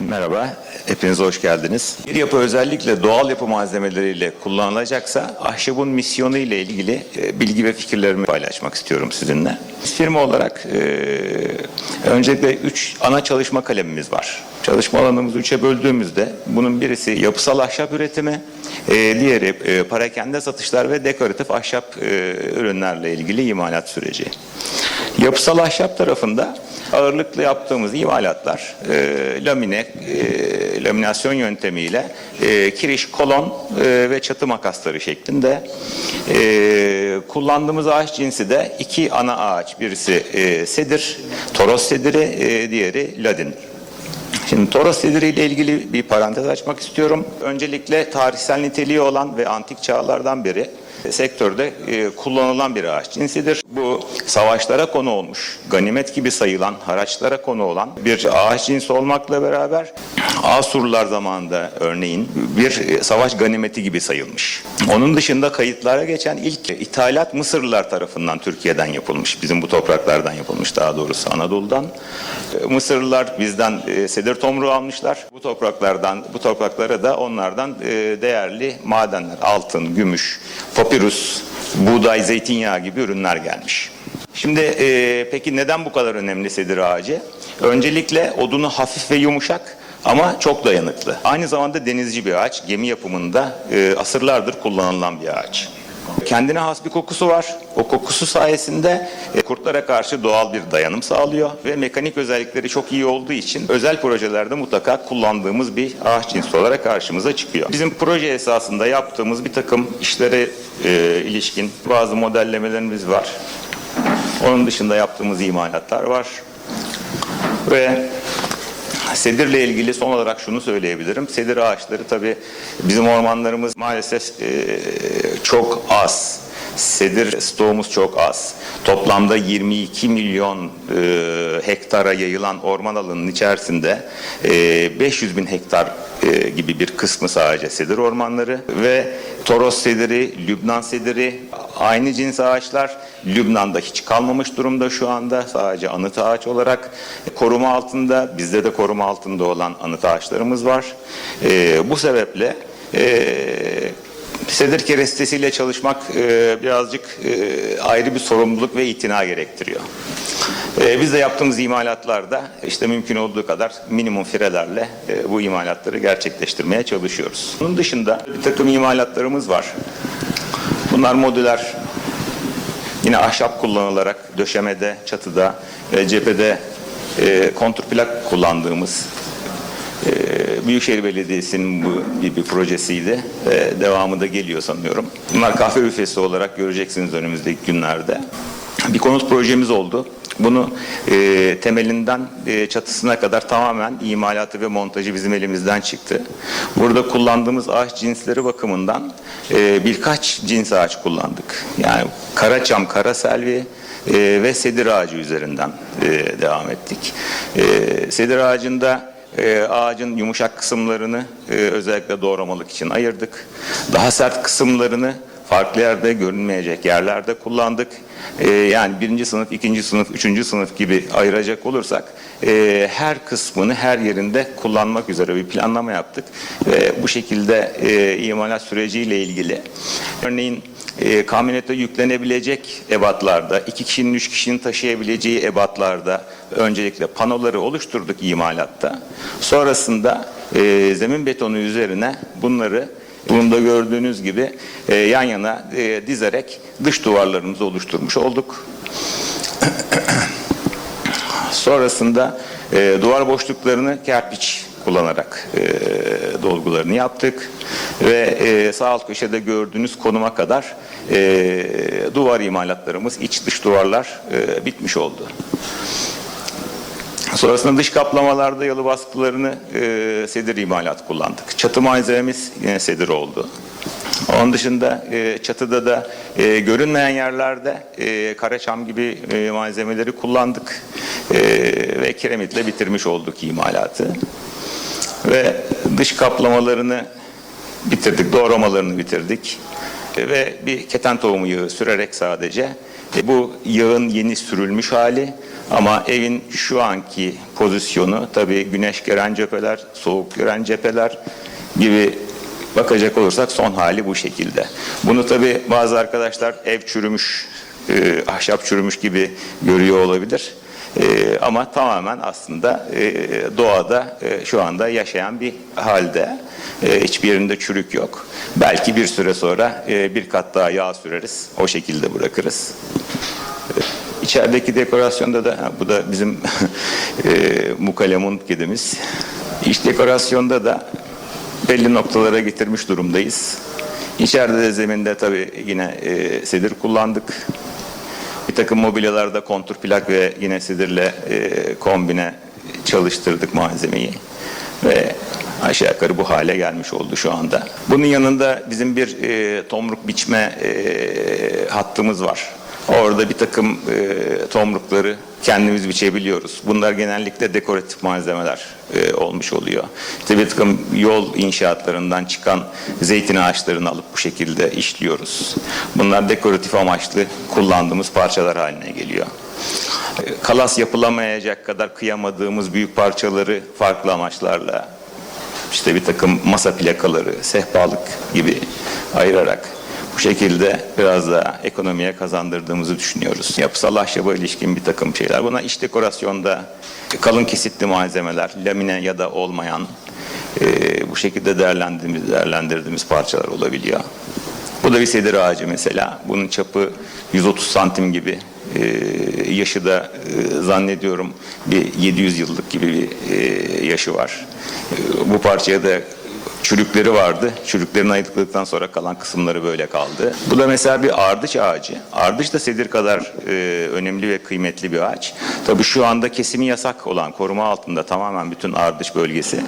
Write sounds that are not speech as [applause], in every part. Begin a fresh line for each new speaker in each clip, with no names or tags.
Merhaba, hepiniz hoş geldiniz. Bir yapı özellikle doğal yapı malzemeleriyle kullanılacaksa ahşabın misyonu ile ilgili e, bilgi ve fikirlerimi paylaşmak istiyorum sizinle. Biz firma olarak e, öncelikle üç ana çalışma kalemimiz var. Çalışma alanımızı üçe böldüğümüzde bunun birisi yapısal ahşap üretimi, e, diğeri e, parakende satışlar ve dekoratif ahşap ürünlerle ilgili imalat süreci. Yapısal ahşap tarafında ağırlıklı yaptığımız imalatlar e, lamine, e, laminasyon yöntemiyle e, kiriş, kolon e, ve çatı makasları şeklinde e, kullandığımız ağaç cinsi de iki ana ağaç. Birisi e, sedir, toros sediri, e, diğeri ladin. Şimdi Toros sediri ile ilgili bir parantez açmak istiyorum. Öncelikle tarihsel niteliği olan ve antik çağlardan beri sektörde e, kullanılan bir ağaç cinsidir. Bu savaşlara konu olmuş, ganimet gibi sayılan, haraçlara konu olan bir ağaç cinsi olmakla beraber Asurlular zamanında örneğin bir e, savaş ganimeti gibi sayılmış. Onun dışında kayıtlara geçen ilk ithalat Mısırlılar tarafından Türkiye'den yapılmış. Bizim bu topraklardan yapılmış daha doğrusu Anadolu'dan. E, Mısırlılar bizden e, sedir tomruğu almışlar. Bu topraklardan bu topraklara da onlardan değerli madenler, altın, gümüş, papirus, buğday, zeytinyağı gibi ürünler gelmiş. Şimdi e, peki neden bu kadar önemli sedir ağacı? Öncelikle odunu hafif ve yumuşak ama çok dayanıklı. Aynı zamanda denizci bir ağaç. Gemi yapımında e, asırlardır kullanılan bir ağaç. Kendine has bir kokusu var. O kokusu sayesinde e, kurtlara karşı doğal bir dayanım sağlıyor ve mekanik özellikleri çok iyi olduğu için özel projelerde mutlaka kullandığımız bir ağaç cinsi olarak karşımıza çıkıyor. Bizim proje esasında yaptığımız bir takım işlere e, ilişkin bazı modellemelerimiz var. Onun dışında yaptığımız imalatlar var. Ve Sedirle ilgili son olarak şunu söyleyebilirim. Sedir ağaçları tabii bizim ormanlarımız maalesef e, çok az. Sedir stoğumuz çok az. Toplamda 22 milyon e, hektara yayılan orman alanının içerisinde e, 500 bin hektar e, gibi bir kısmı sadece sedir ormanları ve Toros sediri, Lübnan sediri aynı cins ağaçlar Lübnan'da hiç kalmamış durumda şu anda sadece anıt ağaç olarak koruma altında bizde de koruma altında olan anıt ağaçlarımız var. E, bu sebeple e, Sedir kerestesiyle çalışmak e, birazcık e, ayrı bir sorumluluk ve itina gerektiriyor. E, biz de yaptığımız imalatlarda işte mümkün olduğu kadar minimum firelerle e, bu imalatları gerçekleştirmeye çalışıyoruz. Bunun dışında bir takım imalatlarımız var. Bunlar modüler yine ahşap kullanılarak döşemede, çatıda, e, cephede e, kontrplak kullandığımız ee, Büyükşehir Belediyesi'nin bu bir projesiydi. Ee, devamı da geliyor sanıyorum. Bunlar kahve büfesi olarak göreceksiniz önümüzdeki günlerde. Bir konut projemiz oldu. Bunu e, temelinden e, çatısına kadar tamamen imalatı ve montajı bizim elimizden çıktı. Burada kullandığımız ağaç cinsleri bakımından e, birkaç cins ağaç kullandık. Yani karaçam, kara selvi, e, ve sedir ağacı üzerinden e, devam ettik. E, sedir ağacında e, ağacın yumuşak kısımlarını e, özellikle doğramalık için ayırdık. Daha sert kısımlarını farklı yerde görünmeyecek yerlerde kullandık. E, yani birinci sınıf, ikinci sınıf, üçüncü sınıf gibi ayıracak olursak e, her kısmını her yerinde kullanmak üzere bir planlama yaptık. Ve bu şekilde e, imalat süreciyle ilgili örneğin e, kamyonete yüklenebilecek ebatlarda, iki kişinin, üç kişinin taşıyabileceği ebatlarda öncelikle panoları oluşturduk imalatta. Sonrasında e, zemin betonu üzerine bunları Bunda gördüğünüz gibi e, yan yana e, dizerek dış duvarlarımızı oluşturmuş olduk. [coughs] Sonrasında e, duvar boşluklarını kerpiç kullanarak e, dolgularını yaptık ve e, sağ alt köşede gördüğünüz konuma kadar e, duvar imalatlarımız iç dış duvarlar e, bitmiş oldu. Sonrasında dış kaplamalarda yalı baskılarını e, sedir imalat kullandık. Çatı malzememiz yine sedir oldu. Onun dışında e, çatıda da e, görünmeyen yerlerde e, karaçam gibi e, malzemeleri kullandık e, ve kiremitle bitirmiş olduk imalatı. Ve dış kaplamalarını bitirdik, doğramalarını bitirdik E, ve bir keten tohumu yağı sürerek sadece E, bu yağın yeni sürülmüş hali ama evin şu anki pozisyonu tabii güneş gören cepheler, soğuk gören cepheler gibi bakacak olursak son hali bu şekilde. Bunu tabii bazı arkadaşlar ev çürümüş, e, ahşap çürümüş gibi görüyor olabilir. E, ama tamamen aslında e, doğada e, şu anda yaşayan bir halde. E, hiçbir yerinde çürük yok. Belki bir süre sonra e, bir kat daha yağ süreriz. O şekilde bırakırız. İçerideki dekorasyonda da bu da bizim [laughs] e, mukalemun kedimiz. İç dekorasyonda da belli noktalara getirmiş durumdayız. İçeride de zeminde tabii yine e, sedir kullandık. Bir takım mobilyalarda kontur plak ve yine sedirle e, kombine çalıştırdık malzemeyi. Ve aşağı yukarı bu hale gelmiş oldu şu anda. Bunun yanında bizim bir e, tomruk biçme e, hattımız var. Orada bir takım e, tomrukları kendimiz biçebiliyoruz. Bunlar genellikle dekoratif malzemeler e, olmuş oluyor. İşte bir takım yol inşaatlarından çıkan zeytin ağaçlarını alıp bu şekilde işliyoruz. Bunlar dekoratif amaçlı kullandığımız parçalar haline geliyor. E, Kalas yapılamayacak kadar kıyamadığımız büyük parçaları farklı amaçlarla işte bir takım masa plakaları, sehpalık gibi ayırarak bu şekilde biraz daha ekonomiye kazandırdığımızı düşünüyoruz. Yapısal ahşaba ilişkin bir takım şeyler. Buna iç dekorasyonda kalın kesitli malzemeler, lamine ya da olmayan e, bu şekilde değerlendirdiğimiz, değerlendirdiğimiz parçalar olabiliyor. Bu da bir sedir ağacı mesela. Bunun çapı 130 santim gibi. Ee, yaşı da e, zannediyorum bir 700 yıllık gibi bir e, yaşı var. E, bu parçaya da çürükleri vardı. Çürüklerini ayıkladıktan sonra kalan kısımları böyle kaldı. Bu da mesela bir ardıç ağacı. Ardıç da sedir kadar e, önemli ve kıymetli bir ağaç. Tabii şu anda kesimi yasak olan koruma altında tamamen bütün ardıç bölgesi.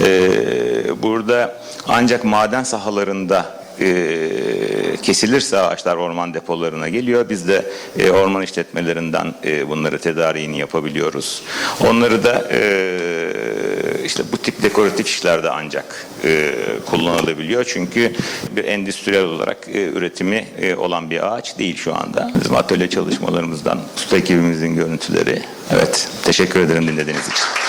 E, burada ancak maden sahalarında e, kesilirse ağaçlar orman depolarına geliyor. Biz de e, orman işletmelerinden e, bunları tedariğini yapabiliyoruz. Onları da e, işte bu tip dekoratif işlerde ancak e, kullanılabiliyor. Çünkü bir endüstriyel olarak e, üretimi e, olan bir ağaç değil şu anda. Bizim atölye çalışmalarımızdan usta ekibimizin görüntüleri. Evet, teşekkür ederim dinlediğiniz için.